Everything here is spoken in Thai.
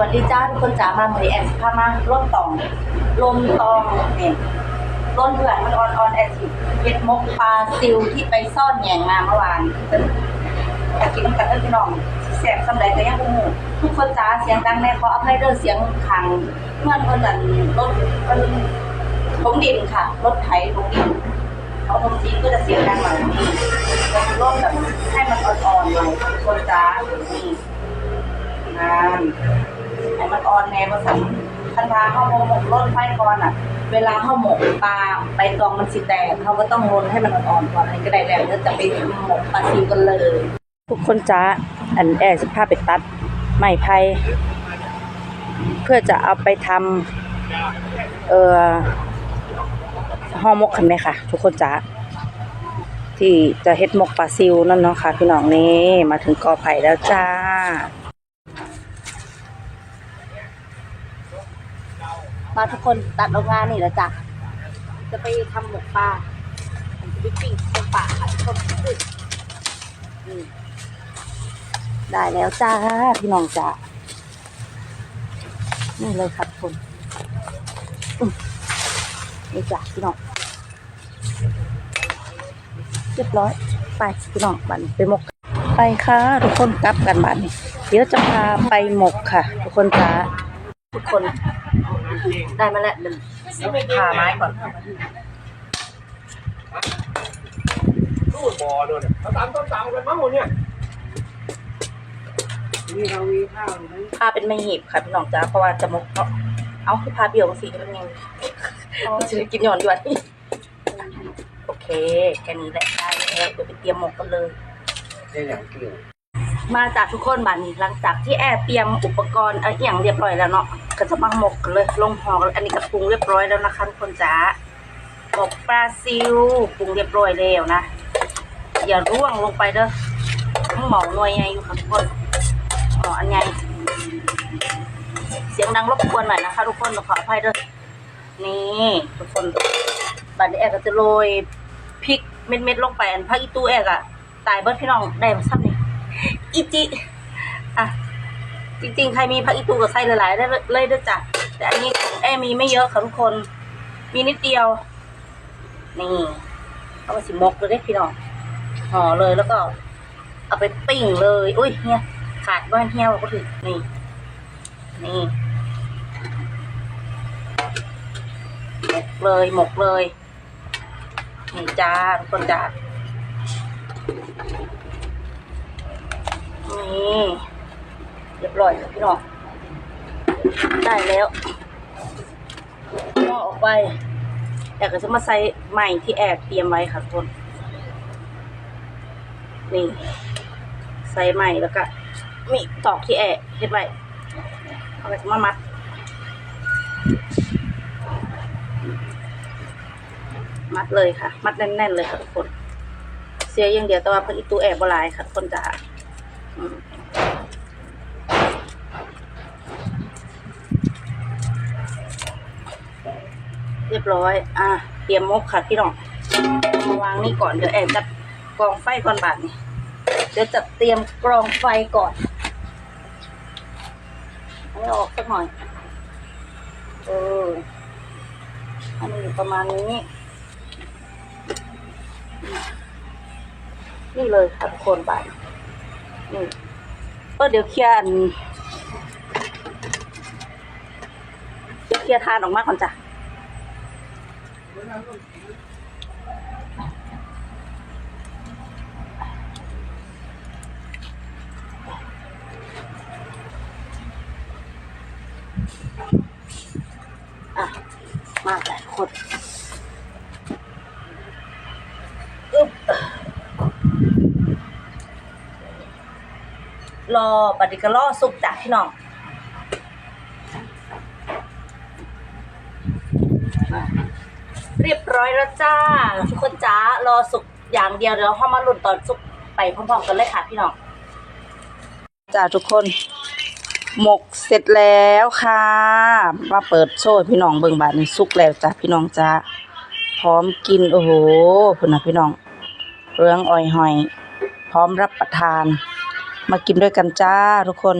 วัสดีจ้าทุกคนจ๋ามาเหมยแอนพามาร่มตองลมตองเนี่ยร่นเผื่อนมันออนออนแอนสิเห็ดมกปลาซิวที่ไปซ่อนแหงมาเมื่อวานอยากกินน้ำกันเด้อพี่น้องแสบสำไรก็ยังบ่ฮู้ทุกคนจ๋าเสียงดังแน่ขออภัยเด้อเสียงขังเมื่อนเพิ่นนั่นรถเพิ่นถมดินค่ะ รถไถถมดินเขาถมดินก็จะเสียงดังหน่อยแต่ร่มแบบให้มันอ่อนๆหน่อยคนจ๋านี่งาน ให้มันอ่อนแนวสันคันทาข้าวหมกร่นไฟก่อนอะ เวลาข้าวหมกปลาใบตองมันสิแตกเขาก็ต้องรนให้มันอ่อนก่อนอันก็ได้แล้วแล้วจะไปหมกปลาซิวกันเลยทุกคนจ้าอันแอร์สิพาไปตัดไม้ไผ่เพื่อจะเอาไปทำเอ่อห่อมกคันไหมค่ะ ทุกคนจ้าที่จะเฮ็ดมกปลาซิวนั่นเนาะค่ะพี่น้องนี่มาถึงกอไผ่แล้วจ้า มาทุกคนตัดออกงานนี่แหละจ้ะจะไปทำหมกปลาจะไปปิ้งตรงป่าค่ะทุกคนได้แล้วจ้าพี่น้องจ้านี่เลยครับทุกคนนี่จ้ะพี่น้องเรียบร้อย ไปพี่น้องบันไปหมก ไปค่ะทุกคนกลับกันบ้านเดี๋ยวจะพาไปหมกค่ะ ทุกคนจ้าทุกคน ได้มาแล้วเดี๋ยวผ่าไม้ก่อนตู้บ่อด้วยเนี่ยเขาตามต้นตามกันมั้งหมดเนี่ยนี่เรามีข้าวอยู่ไหมผ้าเป็นไม่หีบค่ะพี่น้องจ้าเพราะว่าจะมกเนาะเอาคือผ้าเบี่ยวสีเป็นยังจะได้กินหย่อนด้วยโอเคแค่นี้แหละได้แล้วเดี๋ยวไปเตรียมหมกกันเลยได้อย่างเกลียวมาจากทุกคนบ้านนี้หลังจากที่แอบเตรียมอุปกรณ์เอะไรอย่างเรียบร้อยแล้วเนาะ ก็จะมาหมกกันเลย ลงห่อกันอันนี้ก็ปรุงเรียบร้อยแล้วนะคะทุกคนจ้าหมกปลาซิวปรุงเรียบร้อยแล้วนะ อย่าร่วงลงไปเด้อทั้งหมอหน่วยไงอยู่ค่ะทุกคนหมออันไงเสียงดังรบกวนหน่อยนะคะ ทุกคนขออภัยเด้อนี่ทุกคนบัดนี้แอกก็จะโรยพริกเม็ดๆลงไปอันพักอีตู้แอกอะตายเบิร์ดพี่น้องได้มาซ้ำนี่อิจิอะ จริงๆ ใครมีผักอีตูกับไส้หลายๆได้เลยด้วยจ้ะแต่อันนี้แอมีไม่เยอะค่ะทุกคน มีนิดเดียว นี่เอาไปสิมกเลยได้พี่น้องห่อเลยแล้วก็ เอาไปปิ้งเลย อุ้ยเฮียขาดบ้านเฮียบอกก็ถึงนี่ นี่หมกเลยหมกเลยนี่จ้าทุกคนจ้านี่ เรียบร้อยพี่น้องได้แล้วก็ออกไปแต่ก็จะมาใส่ใหม่ที่แอบเตรียมไว้ค่ะทุกคนนี่ใส่ใหม่แล้วก็มีตอกที่แอบเฮ็ดไว้เอาไปจะมามัดมัดเลยค่ะ มัดแน่นๆเลยค่ะทุกคน เสียอย่างเดียวแต่ว่าเพิ่นอีตูแอบบลายค่ะทุกคนจ้า เรียบร้อย อะ เตรียมมกค่ะพี่น้อง มาวางนี่ก่อน เดี๋ยวแอนจะกรองไฟก่อนบาทนี่เดี๋ยวจะเตรียมกรองไฟก่อนเอาออกสักหน่อย เออ อันนี้อยู่ประมาณนี้ นี่เลยค่ะทุกคนบาทนี่เออเดี๋ยวเคลียร์อันเดี๋ยวเคลียร์ทานออกมาก่อนจ้ะ อะ มาหลายคนอึบรอบัดนี้ก็รอสุกจ้ะพี่น้องอะ เรียบร้อยแล้วจ้า ทุกคนจ้ารอสุกอย่างเดียวเดี๋ยวเข้ามาลุ้นตอนสุกไปพร้อมๆกันเลยค่ะพี่น้องจ้าทุกคน หมกเสร็จแล้วค่ะมาเปิดโซ่ให้พี่น้องเบิ่งบาดนี้สุกแล้วจ้ะพี่น้องจ้าพร้อมกินโอ้โหพุ่นนะพี่น้อง เรื่องอ่อยหอย พร้อมรับประทาน มากินด้วยกันจ้าทุกคน